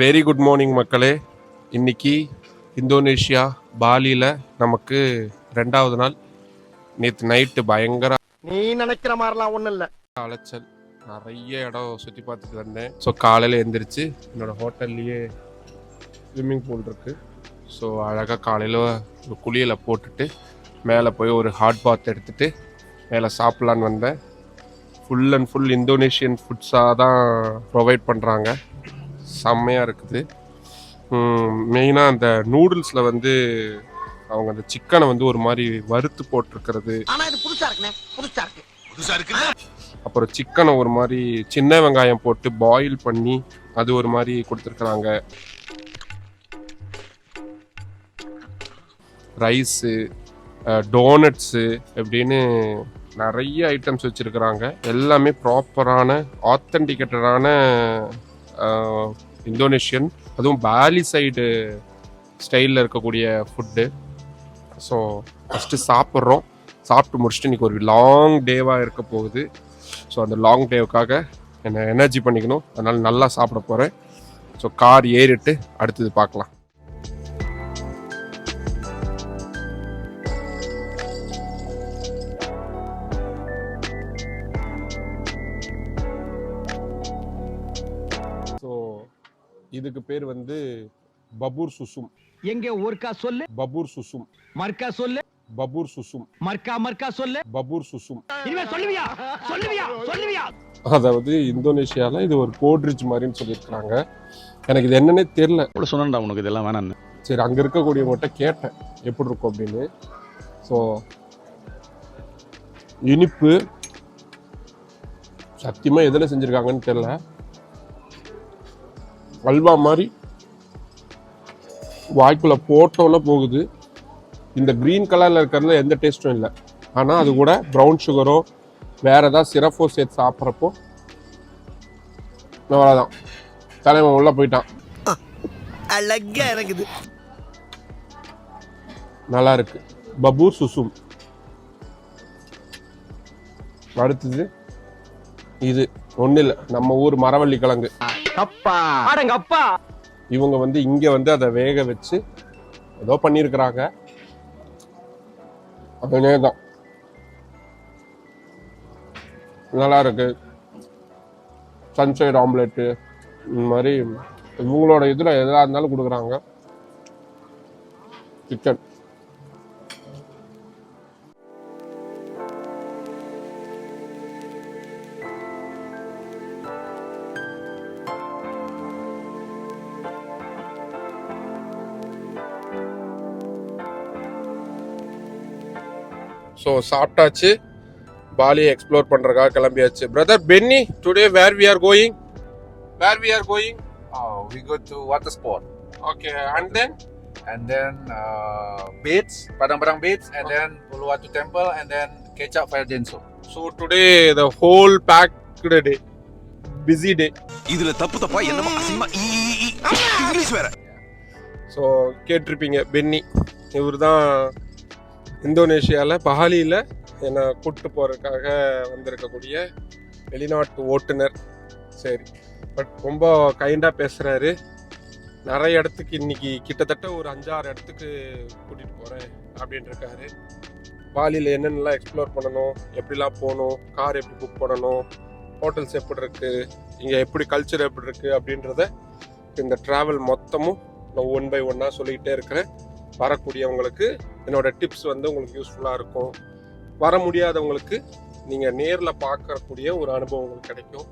Very good morning மக்களே. இன்னைக்கு Indonesia பாலியில் நமக்கு ரெண்டாவது நாள். நேற்று நைட்டு பயங்கர நீ நினைக்கிற மாதிரிலாம் ஒண்ணும் இல்ல. அலைச்சல். நிறைய இடம் சுற்றி பார்த்துட்டு வந்தேன். ஸோ காலையில் எந்திரிச்சு என்னோட ஹோட்டல்லையே ஸ்விம்மிங் பூல் இருக்குது ஸோ அழகாக காலையில் ஒரு குளியலை போட்டுட்டு மேலே போய் ஒரு ஹாட் பாத் எடுத்துட்டு மேலே சாப்பிட்லான்னு வந்தேன். ஃபுல் அண்ட் ஃபுல் இந்தோனேஷியன் ஃபுட்ஸாக தான் ப்ரொவைட் பண்ணுறாங்க செம்மையாக இருக்குது. மெயினாக அந்த நூடுல்ஸில் வந்து அவங்க அந்த சிக்கனை வந்து ஒரு மாதிரி வறுத்து போட்டிருக்கிறது. அப்புறம் சிக்கனை ஒரு மாதிரி சின்ன வெங்காயம் போட்டு பாயில் பண்ணி அது ஒரு மாதிரி கொடுத்துருக்குறாங்க. ரைஸு டோனட்ஸு எப்படின்னு நிறைய ஐட்டம்ஸ் வச்சுருக்குறாங்க. எல்லாமே ப்ராப்பரான ஆத்தன்டிகேட்டடான இந்தோனேஷியன். அதுவும் பாலி சைடு ஸ்டைலில் இருக்கக்கூடிய ஃபுட்டு ஸோ ஃபஸ்ட்டு சாப்பிட்றோம். சாப்பிட்டு முடிச்சுட்டு இன்றைக்கி ஒரு லாங் டேவாக இருக்க போகுது. ஸோ அந்த லாங் டேவுக்காக என்னை எனர்ஜி பண்ணிக்கணும். அதனால் நல்லா சாப்பிட போகிறேன் ஸோ கார் ஏறிட்டு அடுத்தது பார்க்கலாம். பேர் வந்து பபூர் சுசும். எங்க ஊர்க்கா சொல்லு? பபூர் சுசும். மர்க்கா சொல்லு. பபூர் சுசும். மர்க்கா மர்க்கா சொல்லு. பபூர் சுசும். இனிமே சொல்லுவியா? சொல்லுவியா? சொல்லுவியா? அதாவது இந்தோனேஷியாவில் இது ஒரு கோட்ரிட்ஜ் மாதிரின்னு சொல்லியிருக்கிறாங்க. எனக்கு இது என்னன்னே தெரில கூட சொன்னேன்டா உனக்கு இதெல்லாம் வேணான்னு சரி அங்கே இருக்கக்கூடியவங்கள்ட்ட கேட்டேன். எப்படி இருக்கும் அப்படின்னு. ஸோ இனிப்பு சத்தியமாக எதில் செஞ்சுருக்காங்கன்னு தெரில அல்வா மாதிரி வாய்க்குள்ள போட்டோன்னே போகுது. இந்த க்ரீன் கலரில் இருக்கிறதுல எந்த டேஸ்ட்டும் இல்லை. ஆனால் அது கூட ப்ரௌன் சுகரோ வேற ஏதாவது சிரப்போ சேர்த்து சாப்பிட்றப்போ அவ்வளோதான் தலைவன் உள்ளே போயிட்டான். அழகா இருக்குது நல்லா இருக்கு. பபூர் சுசும் அடுத்தது இது ஒன்றும் இல்லை நம்ம ஊர் மரவள்ளி கிழங்கு. அப்பா அடங்க அப்பா. இவங்க வந்து இங்க வந்து அதை வேக வச்சு ஏதோ பண்ணியிருக்கிறாங்க. அதே தான். நல்லா இருக்கு. சன்சைட் ஆம்லெட்டு இந்த மாதிரி இவங்களோட இதில் எதாக இருந்தாலும் கொடுக்குறாங்க. சிக்கன் ஸோ சாப்பிட்டாச்சு பாலியை எக்ஸ்ப்ளோர் பண்ணுறதுக்காக கிளம்பியாச்சு. Brother Benny today where we are going where we are going we go to water sport. Okay and then and then uh, Bates, Padang-Padang Bates, and then Uluwatu Temple, and then Kecap Fire Denso. So today the whole packed day busy day இதுல தப்பு தப்பா என்னமோ அசிங்கமா. English வேற. So கேட்டிருப்பீங்க Penney இவர் தான் இந்தோனேஷியாவில் பஹாலியில் என்னை கூப்பிட்டு போகிறதுக்காக வந்திருக்கக்கூடிய வெளிநாட்டு ஓட்டுநர். சரி. பட் ரொம்ப கைண்டாக பேசுகிறாரு நிறைய இடத்துக்கு இன்னைக்கு கிட்டத்தட்ட ஒரு அஞ்சாறு இடத்துக்கு கூட்டிகிட்டு போகிறேன் அப்படின்ட்டுருக்காரு பாலியில் என்னென்னலாம் எக்ஸ்ப்ளோர் பண்ணணும் எப்படிலாம் போகணும் கார் எப்படி புக் பண்ணணும் ஹோட்டல்ஸ் எப்படி இருக்குது இங்கே எப்படி கல்ச்சர் எப்படி இருக்குது அப்படின்றத இந்த ட்ராவல் மொத்தமும் நான் ஒன் பை ஒன்னாக சொல்லிக்கிட்டே இருக்கிறேன். வரக்கூடியவங்களுக்கு என்னோட டிப்ஸ் வந்து உங்களுக்கு யூஸ்ஃபுல்லாக இருக்கும். வர முடியாதவங்களுக்கு நீங்கள் நேரில் பார்க்கக்கூடிய ஒரு அனுபவம் உங்களுக்கு கிடைக்கும்.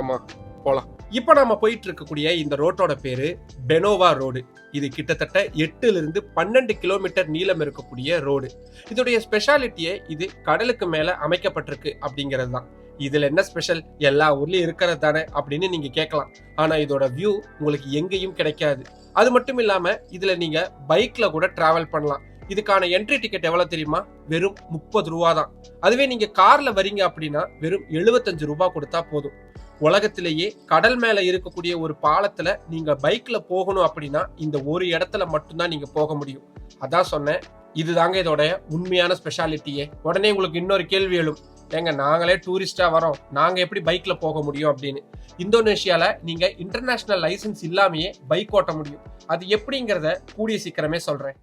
ஆமாம் போகலாம் இப்போ நம்ம போயிட்டு இருக்கக்கூடிய இந்த ரோட்டோட பேர் பெனோவா ரோடு இது கிட்டத்தட்ட எட்டுலேருந்து பன்னெண்டு கிலோமீட்டர் நீளம் இருக்கக்கூடிய ரோடு இதோடைய ஸ்பெஷாலிட்டியே இது கடலுக்கு மேலே அமைக்கப்பட்டிருக்கு அப்படிங்கிறது தான் இதில் என்ன ஸ்பெஷல் எல்லா ஊர்லேயும் இருக்கிறது தானே அப்படின்னு நீங்கள் கேட்கலாம். ஆனால் இதோட வியூ உங்களுக்கு எங்கேயும் கிடைக்காது. அது மட்டும் இல்லாமல் இதில் நீங்கள் பைக்கில் கூட ட்ராவல் பண்ணலாம். இதுக்கான என்ட்ரி டிக்கெட் எவ்வளவு தெரியுமா? வெறும் முப்பது ரூபா தான் அதுவே நீங்க கார்ல வரீங்க அப்படின்னா வெறும் எழுபத்தஞ்சு ரூபா கொடுத்தா போதும். உலகத்திலேயே கடல் மேல இருக்கக்கூடிய ஒரு பாலத்துல நீங்க பைக்ல போகணும் அப்படின்னா இந்த ஒரு இடத்துல மட்டும்தான் நீங்க போக முடியும். அதான் சொன்னேன். இதுதாங்க இதோட உண்மையான ஸ்பெஷாலிட்டியே உடனே உங்களுக்கு இன்னொரு கேள்வி எழும். ஏங்க நாங்களே டூரிஸ்டா வரோம். நாங்க எப்படி பைக்ல போக முடியும் அப்படின்னு. இந்தோனேஷியால நீங்க இன்டர்நேஷனல் லைசென்ஸ் இல்லாமயே பைக் ஓட்ட முடியும். அது எப்படிங்கிறத கூடிய சீக்கிரமே சொல்றேன்.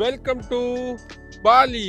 வெல்கம் டு பாலி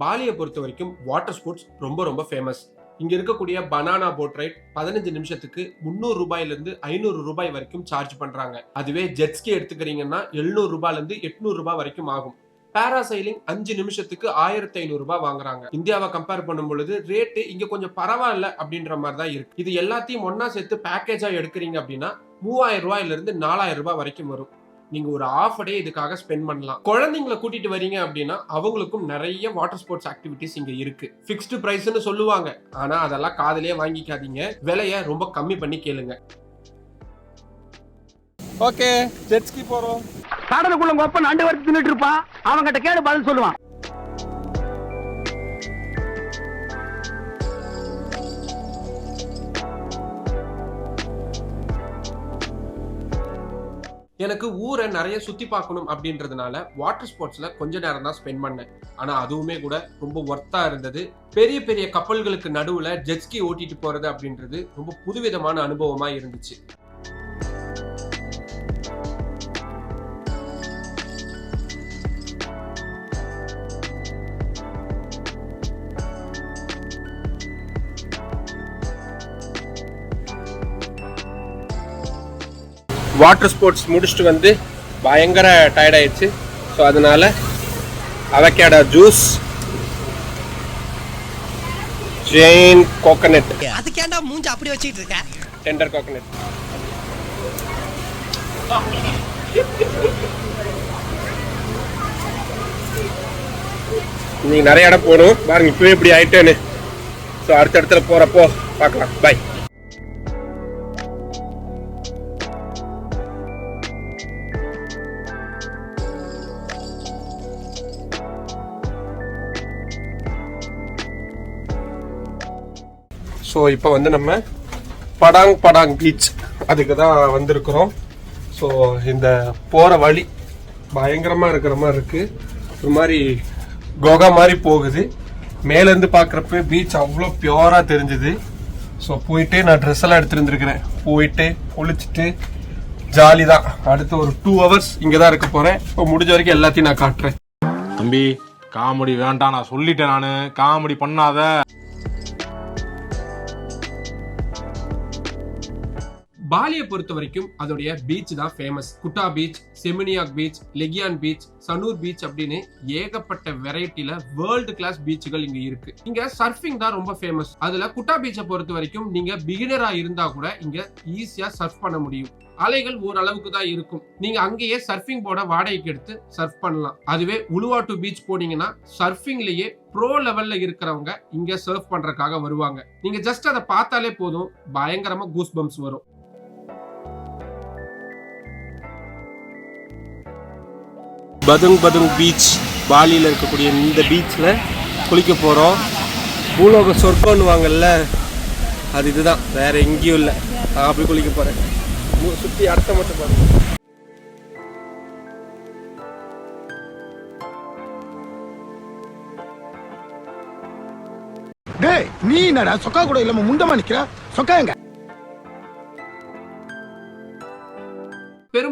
பாலியை பொறுத்த வரைக்கும் வாட்டர் ஸ்போர்ட்ஸ் ரொம்ப ரொம்ப ஃபேமஸ் இங்க இருக்கக்கூடிய பனானா போட் ரைட் பதினஞ்சு நிமிஷத்துக்கு முந்நூறு ரூபாயில இருந்து ஐநூறு ரூபாய் வரைக்கும் சார்ஜ் பண்றாங்க. அதுவே ஜெட்ஸ்கி எடுத்துக்கிறீங்கன்னா எழுநூறு ரூபாயில இருந்து எட்நூறு ரூபாய் வரைக்கும் ஆகும். பேராசைலிங் அஞ்சு நிமிஷத்துக்கு ஆயிரத்தி ஐநூறு ரூபாய் வாங்குறாங்க. இந்தியாவை கம்பேர் பண்ணும் பொழுது ரேட்டு இங்க கொஞ்சம் பரவாயில்ல அப்படின்ற மாதிரி தான் இருக்கு. இது எல்லாத்தையும் ஒன்னா சேர்த்து பேக்கேஜா எடுக்கிறீங்க அப்படின்னா மூவாயிரம் ரூபாயில இருந்து நாலாயிரம் ரூபாய் வரைக்கும் வரும். நீங்க ஒரு ஆஃப் டே இதுக்காக ஸ்பெண்ட் பண்ணலாம். குழந்தைங்களை கூட்டிட்டு வரீங்க அப்படின்னா அவங்களுக்கும் நிறைய வாட்டர் ஸ்போர்ட்ஸ் ஆக்டிவிட்டிஸ் இங்க இருக்கு. ஃபிக்ஸ்டு பிரைஸ்னு சொல்லுவாங்க. ஆனா அதெல்லாம் காதலே வாங்கிக்காதீங்க. விலைய ரொம்ப கம்மி பண்ணி கேளுங்க. ஓகே ஜெட்ஸ்கி போறோம். கடலுக்குள்ள உங்க அப்பா நண்டு வரைக்கும் தின்னுட்டு இருப்பான் அவன் கிட்ட கேடு பதில் சொல்லுவான். எனக்கு ஊரை நிறைய சுத்தி பார்க்கணும் அப்படின்றதுனால வாட்டர் ஸ்போர்ட்ஸ்ல கொஞ்ச நேரம் தான் ஸ்பெண்ட் பண்ணேன். ஆனா அதுவுமே கூட ரொம்ப ஒர்த்தா இருந்தது. பெரிய பெரிய கப்பல்களுக்கு நடுவுல ஜெட்ஸ்கி ஓட்டிட்டு போறது அப்படின்றது ரொம்ப புதுவிதமான அனுபவமா இருந்துச்சு. வாட்டர் ஸ்போர்ட்ஸ் முடிச்சுட்டு வந்து பயங்கர டயர்ட் ஆயிடுச்சு. ஸோ அதனால அவகேடா ஜூஸ் ஜெயின் கோகனட் அதுக்கேண்டா மூஞ்ச அப்படி வச்சுக்கிட்டு இருக்க? டெண்டர் கோகனட் நீங்க நிறைய இடம் போகணும். பாருங்க இப்பவே இப்படி ஆயிட்டேன்னு. ஸோ அடுத்த இடத்துல போறப்போ பார்க்கலாம். பை ஸோ இப்போ வந்து நம்ம படாங் படாங் பீச் அதுக்கு தான் வந்திருக்கிறோம். ஸோ இந்த போகிற வழி பயங்கரமாக இருக்கிற மாதிரி இருக்குது ஒரு மாதிரி கோகா மாதிரி போகுது. மேலேருந்து பார்க்குறப்ப பீச் அவ்வளோ பியூராக தெரிஞ்சுது. ஸோ போயிட்டு நான் ட்ரெஸ் எல்லாம் எடுத்துருந்துருக்கிறேன் போயிட்டு குளிச்சுட்டு ஜாலி தான். அடுத்து ஒரு டூ ஹவர்ஸ் இங்கே தான் இருக்க போகிறேன் இப்போ முடிஞ்ச வரைக்கும் எல்லாத்தையும் நான் காட்டுறேன். தம்பி காமெடி வேண்டாம் நான் சொல்லிட்டேன் நான். காமெடி பண்ணாத. பாலியை பொறுத்த வரைக்கும் அதோடைய பீச் தான் famous Kuta beach Seminyak beach Legian beach Sanur beach அப்படின்னு ஏகப்பட்ட வெரைட்டில வேர்ல்டு கிளாஸ் பீச்சுகள் இங்க இருக்கு. இங்க சர்ஃபிங் தான் ரொம்ப ஃபேமஸ் அதுல குட்டா பீச்சை பொறுத்த வரைக்கும் நீங்க பிகினரா இருந்தா கூட இங்க ஈஸியா சர்ஃப் பண்ண முடியும். அலைகள் ஓரளவுக்கு தான் இருக்கும். நீங்க அங்கேயே சர்ஃபிங் போர்டை வாடகைக்கு எடுத்து சர்ஃப் பண்ணலாம். அதுவே உளுவாட்டு பீச் போனீங்கன்னா சர்ஃபிங்லயே ப்ரோ லெவல்ல இருக்கிறவங்க இங்க சர்ஃப் பண்றதுக்காக வருவாங்க. நீங்க ஜஸ்ட் அதை பார்த்தாலே போதும். பயங்கரமா கூஸ் பம்ப்ஸ் வரும். பதுங் பதுங் பீச் பாலியில் இருக்கக்கூடிய இந்த பீச்சில் குளிக்க போகிறோம் பூலோக சொர்க்கம்னுவாங்கல்ல அது இதுதான். வேற எங்கேயும் இல்லை. நான் அப்படி குளிக்க போகிறேன் சுற்றி அர்த்தம் மட்டும் பாருங்க. டேய் நீ என்னடா சொக்கா கூட இல்லாம முண்டமா நிக்கிற? சொக்கா எங்க?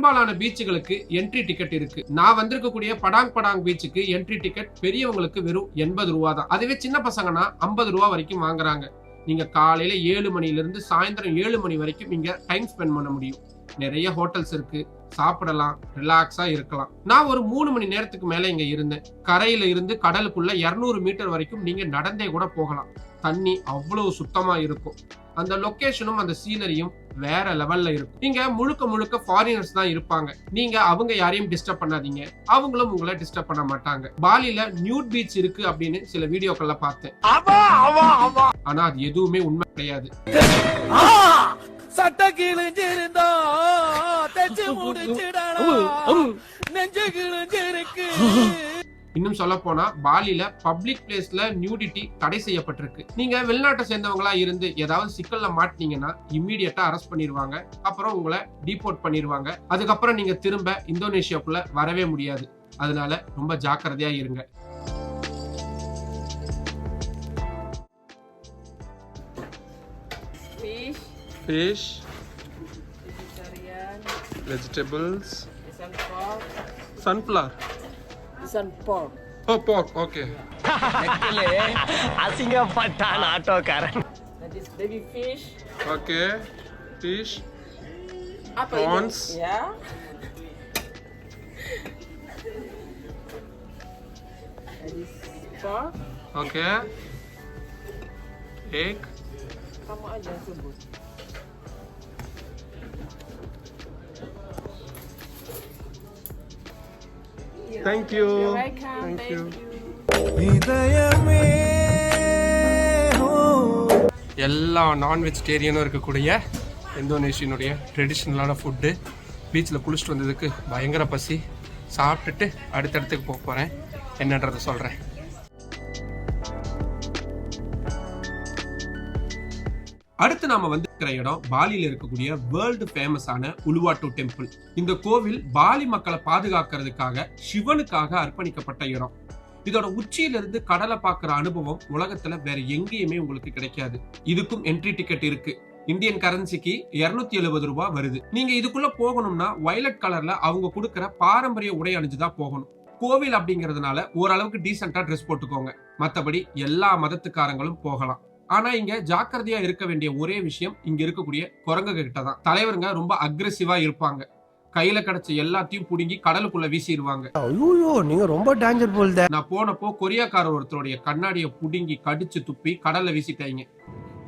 பெரும்பாலான பீச்சுகளுக்கு என்ட்ரி டிக்கெட் இருக்கு. நான் வந்திருக்கக்கூடிய படாங் படாங் பீச்சுக்கு என்ட்ரி டிக்கெட் பெரியவங்களுக்கு வெறும் எண்பது ரூபா தான். அதுவே சின்ன பசங்கன்னா ஐம்பது ரூபா வரைக்கும் வாங்குறாங்க. நீங்க காலையில ஏழு மணில இருந்து சாயந்தரம் ஏழு மணி வரைக்கும் இங்க டைம் ஸ்பெண்ட் பண்ண முடியும். நிறைய ஹோட்டல்ஸ் இருக்கு. சாப்பிடலாம் ரிலாக்ஸா இருக்கலாம். நான் ஒரு மூணு மணி நேரத்துக்கு மேல இங்க இருந்தேன். கரையில இருந்து கடலுக்குள்ள 200 மீட்டர் வரைக்கும் நீங்க நடந்தே கூட போகலாம். தண்ணி அவ்வளவு சுத்தமா இருக்கும். அந்த லொகேஷனும் அந்த சீனரியும் வேற லெவல்ல இருக்கும். இங்க முழுக்க முழுக்க ஃபாரினர்ஸ் தான் இருப்பாங்க. நீங்க அவங்க யாரையும் டிஸ்டர்ப் பண்ணாதீங்க. அவங்களும் உங்களை டிஸ்டர்ப் பண்ண மாட்டாங்க. பாலில நியூட் பீச் இருக்கு அப்படின்னு சில வீடியோக்கள்ல பார்த்தேன். ஆனா அது எதுவுமே உண்மை கிடையாது. சட்ட கிழிஞ்சிருந்தா தச்சு முடிச்சிடலாம். நெஞ்சு கிழிஞ்சிருக்கு. இன்னும் சொல்ல போனா பாலில பப்ளிக் பிளேஸ்ல நியூடிட்டி தடை செய்யப்பட்டிருக்கு. நீங்க வெளிநாட்டை சேர்ந்தவங்களா இருந்து ஏதாவது சிக்கல்ல மாட்டினீங்கன்னா இம்மீடியட்டா அரெஸ்ட் பண்ணிடுவாங்க அப்புறம் உங்களை டீபோர்ட் பண்ணிடுவாங்க அதுக்கப்புறம் நீங்க திரும்ப இந்தோனேஷியாக்குள்ள வரவே முடியாது. அதனால ரொம்ப ஜாக்கிரதையா இருங்க. Fish, fish vegetarian, vegetables this one eggs and pork. Oh, pork, okay. Asingapattan auto car. That is baby fish. Okay, fish. Prawns. Yeah. that is pork. Okay. Egg. Kamu aja sebut. Thank you you. you. எல்லா நான் வெஜிடேரியனும் இருக்கக்கூடிய இந்தோனேஷியனுடைய ட்ரெடிஷ்னலான food பீச்சில் குளிச்சுட்டு வந்ததுக்கு பயங்கர பசி. சாப்பிட்டுட்டு அடுத்தடுத்துக்கு போக போகிறேன் என்னன்றதை சொல்கிறேன் அடுத்து நாம வந்திருக்கிற இடம் பாலியில இருக்கக்கூடிய வேர்ல்டு ஃபேமஸான உலுவாட்டு டெம்பிள் இந்த கோவில் பாலி மக்களை பாதுகாக்கிறதுக்காக சிவனுக்காக அர்ப்பணிக்கப்பட்ட இடம். இதோட உச்சியிலிருந்து கடலை பார்க்குற அனுபவம் உலகத்துல வேற எங்கேயுமே உங்களுக்கு கிடைக்காது. இதுக்கும் என்ட்ரி டிக்கெட் இருக்கு. இந்தியன் கரன்சிக்கு 270 எழுபது ரூபாய் வருது. நீங்க இதுக்குள்ள போகணும்னா வயலட் கலர்ல அவங்க கொடுக்குற பாரம்பரிய உடை அணிஞ்சுதான் போகணும். கோவில் அப்படிங்கிறதுனால ஓரளவுக்கு டீசெண்டா ட்ரெஸ் போட்டுக்கோங்க. மற்றபடி எல்லா மதத்துக்காரங்களும் போகலாம். ஆனா இங்க ஜாக்கிரதையா இருக்க வேண்டிய ஒரே விஷயம் இங்க இருக்கக்கூடிய குரங்கு கிட்ட தான். தலைவருங்க ரொம்ப அக்ரெசிவா இருப்பாங்க. கையில கிடைச்ச எல்லாத்தையும் புடுங்கி கடலுக்குள்ள வீசிடுவாங்க ஐயோ நீங்க ரொம்ப டேஞ்சர் போல்த நான் போனப்போ கொரியாக்காரர் ஒருத்தருடைய கண்ணாடியை புடுங்கி கடிச்சு துப்பி கடல்ல வீசிட்டாங்க.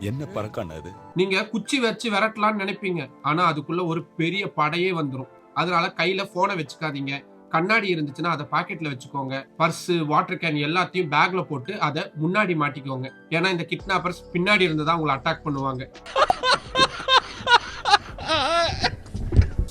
என்ன பறக்கான அது? நீங்க குச்சி வச்சு விரட்டலாம்னு நினைப்பீங்க. ஆனா அதுக்குள்ள ஒரு பெரிய படையே வந்துரும். அதனால கையில போனை வச்சுக்காதீங்க. கண்ணாடி இருந்துச்சுன்னா அதை பாக்கெட்ல வச்சுக்கோங்க. பர்ஸ் வாட்டர் கேன் எல்லாத்தையும் பேக்ல போட்டு அதை முன்னாடி மாட்டிக்கோங்க. ஏன்னா இந்த கிட்னாப்பர்ஸ் பின்னாடி இருந்து தான் உங்களை அட்டாக் பண்ணுவாங்க.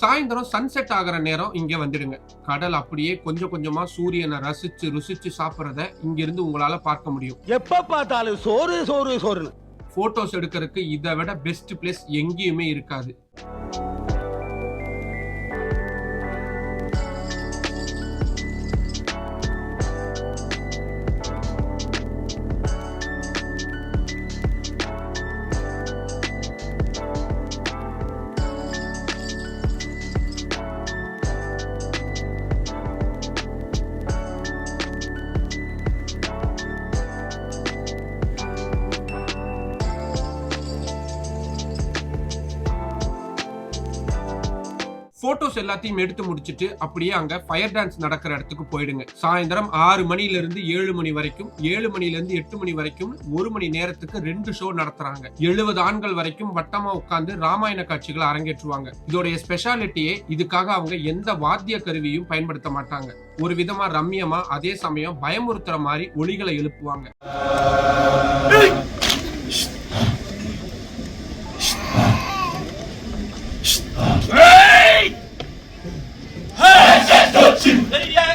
சாயந்தரம் சன்செட் ஆகிற நேரம் இங்க வந்துடுங்க. கடல் அப்படியே கொஞ்சம் கொஞ்சமா சூரியனை ரசிச்சு ருசிச்சு சாப்பிடுறத இங்க இருந்து உங்களால பார்க்க முடியும். எப்ப பார்த்தாலும் சோறு சோறு சோறுன்னு. போட்டோஸ் எடுக்கிறதுக்கு இதை விட பெஸ்ட் பிளேஸ் எங்கேயுமே இருக்காது. போட்டோஸ் எல்லாத்தையும் எடுத்து முடிச்சிட்டு அப்படியே அங்கே ஃபயர் டான்ஸ் நடக்கிற இடத்துக்கு போயிடுங்க. சாயந்தரம் ஆறு மணிலேருந்து ஏழு மணி வரைக்கும் ஏழு மணிலேருந்து எட்டு மணி வரைக்கும் ஒரு மணி நேரத்துக்கு ரெண்டு ஷோ நடத்துறாங்க. எழுபது ஆண்கள் வரைக்கும் வட்டமா உட்கார்ந்து ராமாயண காட்சிகளை அரங்கேற்றுவாங்க. இதோடைய ஸ்பெஷாலிட்டியே இதுக்காக அவங்க எந்த வாத்திய கருவியும் பயன்படுத்த மாட்டாங்க. ஒரு விதமா ரம்யமா அதே சமயம் பயமுறுத்துற மாதிரி ஒளிகளை எழுப்புவாங்க.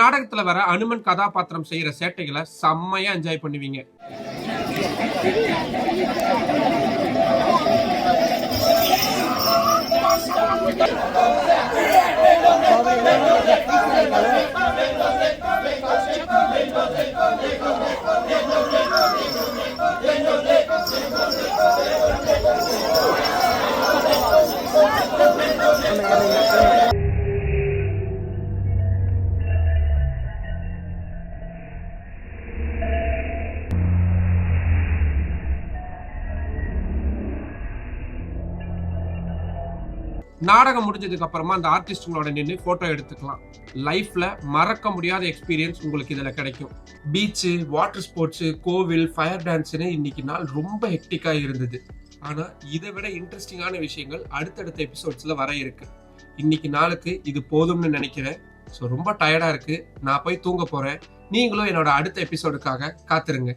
நாடகத்துல வர அனுமன் கதாபாத்திரம் செய்யற சேட்டைகளை செம்மையா என்ஜாய் பண்ணுவீங்க. நாடகம் முடிஞ்சதுக்கு அப்புறமா அந்த ஆர்டிஸ்டுங்களோட நின்று போட்டோ எடுத்துக்கலாம். லைஃப்ல மறக்க முடியாத எக்ஸ்பீரியன்ஸ் உங்களுக்கு இதுல கிடைக்கும். பீச்சு வாட்டர் ஸ்போர்ட்ஸு கோவில் ஃபயர் டான்ஸ்னு இன்னைக்கு நாள் ரொம்ப ஹெக்டிக்கா இருந்தது. ஆனா இதை விட இன்ட்ரெஸ்டிங்கான விஷயங்கள் அடுத்தடுத்த எபிசோட்ஸ்ல வர இருக்கு. இன்னைக்கு நாளுக்கு இது போதும்னு நினைக்கிறேன். ஸோ ரொம்ப டயர்டாக இருக்கு. நான் போய் தூங்க போறேன். நீங்களும் என்னோட அடுத்த எபிசோடுக்காக காத்துருங்க.